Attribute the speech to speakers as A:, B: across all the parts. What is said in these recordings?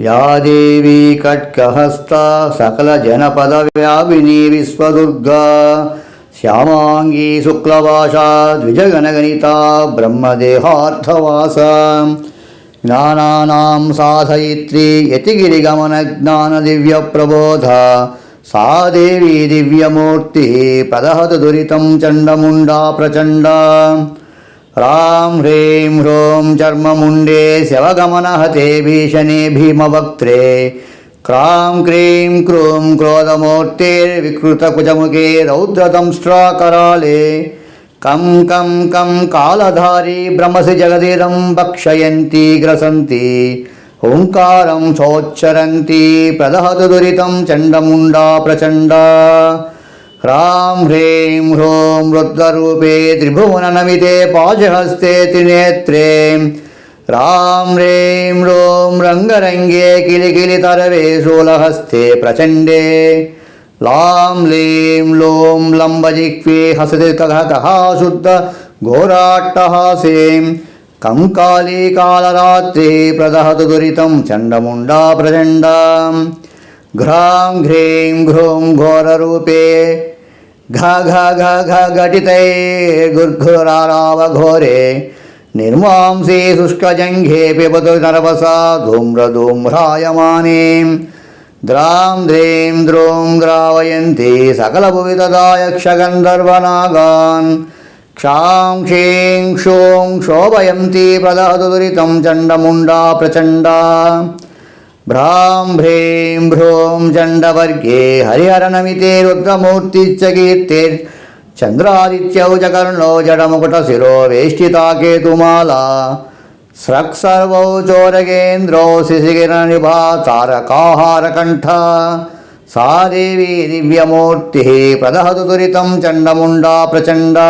A: या देवी कट्कहस्ता सकलजनपदव्यापिनी विश्वदुर्गा श्यामाङ्गी शुक्लभाषा द्विजगणगणिता ब्रह्मदेहार्थवासा ज्ञानानां साधयित्री यतिगिरिगमनज्ञानदिव्यप्रबोधा सा देवी दिव्यमूर्तिः प्रदहतु दुरितं चण्डमुण्डा प्रचण्डा రాం హ్రీం హ్రోం చర్మముండే శవగమనహతే భీషణే భీమవక్త్రే. క్రాం క్రీం క్రూం క్రోధమూర్తిర్వికృతకుజముఖే రౌద్రదంస్ట్రాకరాళే కం కం కం కాళధారీ భ్రమసి జగదిరం భక్షయంతి గ్రసంతి ఓంకారం సోచ్చరంతి ప్రదహతు దురితం చండముండా ప్రచండా. ह्रां ह्रीं ह्रूं रुद्ररूपे त्रिभुवननमिते पाशहस्ते त्रिनेत्रे रां ह्रीं ह्रूं रङ्गरङ्गे किलिकिलितरवे शूलहस्ते प्रचण्डे लां लीं लूं लम्बजिह्वे हसति कः शुद्ध घोराट्टहासीं कं काली कालरात्रि प्रदहतु दुरितं चण्डमुण्डा प्रचण्डां घ्रां घ्रीं घ्रूं घोररूपे ఘా ఘా ఘా ఘా ఘటితై గుర్ఘురారావఘోరే. నిర్మాంసే శుష్కజంఘే పిబతు నరవసా ధూమ్రధూమ్రాయమానే ద్రాం ద్రీం ద్రోం ద్రావయంతి సకల సకలభువితదాయక్షగంధర్వనాగాన్ క్షాం క్షీం క్షోం క్షోభయంతి ప్రదహదు దురితం చండముండా ప్రచండా. భ్రాం భ్రీం భ్రూం చండవర్గే హరిహరనమితే రుద్రమూర్తిచ్చకీర్తే చంద్రాదిత్యౌ జకర్ణో జడముకుట శిరో వేష్టితాకేతుమాలా స్రక్సర్వౌ చోరగేంద్రో శిశిగిర నిభా తారకాహారకంఠ సా దేవీ దివ్యమూర్తి ప్రదహతు దురితం చండముండా ప్రచండా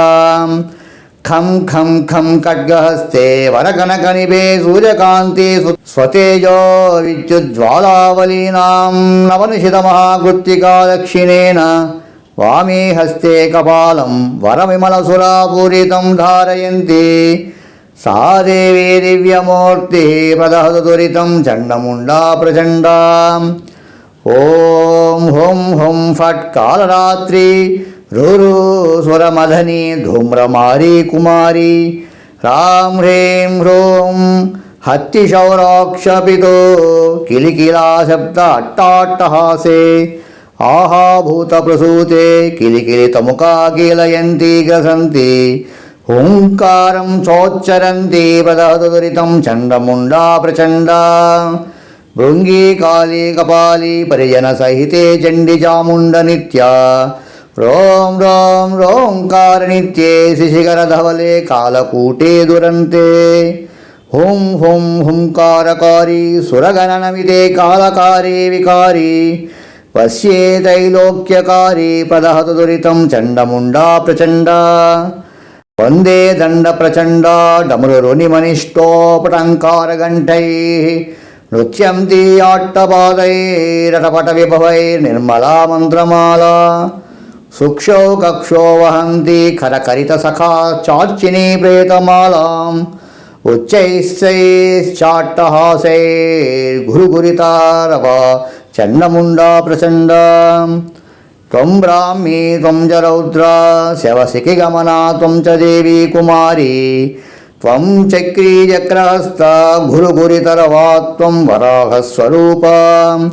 A: ఖం ఖం ఖం ఖడ్గహస్తే వరకనకనిపే సూర్యకాంతి స్వతేజో విద్యుజ్వాలావలీనాం నవనిషితమహాకృత్తికా దక్షిణేన వామే హస్తే కపాలం వరవిమలసురాపూరితం ధారయంతి సా దేవీ దివ్యమూర్తి ప్రదహదు దురితం చండముండా ప్రచండా ఓం హుం హుం ఫట్ కాలరాత్రి రోరో స్వరమధని ధూమ్రమారీ కుమారి. రాం హ్రీం హ్రోం హత్తిశౌరాక్షపితో కిలికిలా శబ్ద అట్టాట్టహాసే ఆహాభూత ప్రసూతే కిలికిలి తముకా కీలయంతి గ్రసంతి. ఓంకారం చోచ్చరంతి పదహదురితం చండముండా ప్రచండ. భృంగీ కాళీ కపాలి పరిజన సహితే చండి చాముండ నిత్యా. రోం రోం రోంకారనిత్యే శిశిఖరధవలే కాలకూటే దురంతే. హుం హుం హుంకారకారి సురగణనమితే కాలకారి వికారి. పశ్యే తైలోక్యకారి ప్రదహత దురితం చండముండా ప్రచండ. వందే దండ ప్రచండ డమరునిమనిష్టోపటంకారఘంటై నృత్యంతి విభవై నిర్మలా మంత్రమాలా. సుక్షో కక్షో వహంతి ఖరకరితసఖా చార్చిని ప్రేతమాలాం ఉచ్చైశ్చైశ్చాట్టహాసైర్గురుగురితారవ చండముండా ప్రచండ. త్వం బ్రాహ్మీ త్వం చ రౌద్ర శవసికి గమనా త్వం చ దేవీ కుమారీ. త్వం చక్రీచక్రహస్త గురుగురితరవా త్వం వరాహస్వరూపా.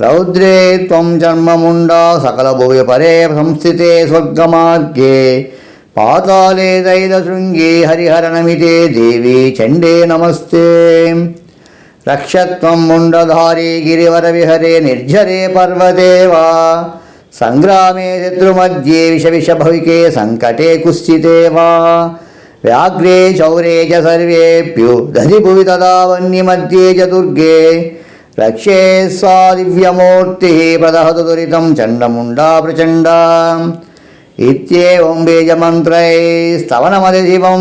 A: రౌద్రే త్వం జన్మముండ సకల భూయ పరే సంస్థితే స్వర్గమార్గే. పాతాలే దైలశృంగే హరిహరణమితే దేవి చండే నమస్తే. రక్షత్వం ముండధారే గిరివర విహరే నిర్జరే పర్వదేవా. సంగ్రామే శత్రుమధ్యే విష విష భవికే సంకటే కుస్థితేవా. వ్యాఘ్రే చౌరే చ సర్వేభ్యో దధిభువి తదా వన్యమధ్యే చతుర్గే. రక్షే సా దివ్యమూర్తి ప్రదహతు దురితం చండముండా ప్రచండ ఇత్యేవం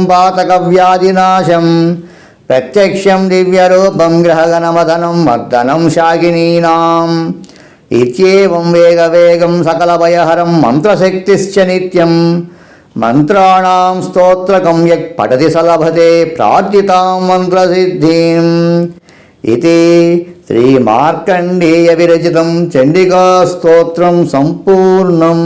A: పాతక వ్యాధినాశం ప్రత్యక్షం దివ్య రూపం గ్రహగణమథనం మర్దనం శాకినీనాం ఇత్యేవం సకల సకలభయహరం మంత్రశక్తిశ్చ నిత్యం మంత్రాణాం స్తోత్రకం యక్ పఠతి సలభతే ప్రార్థితాం మంత్రసిద్ధిం ఇది శ్రీమార్కండేయ విరచితం చండికా స్తోత్రం సంపూర్ణం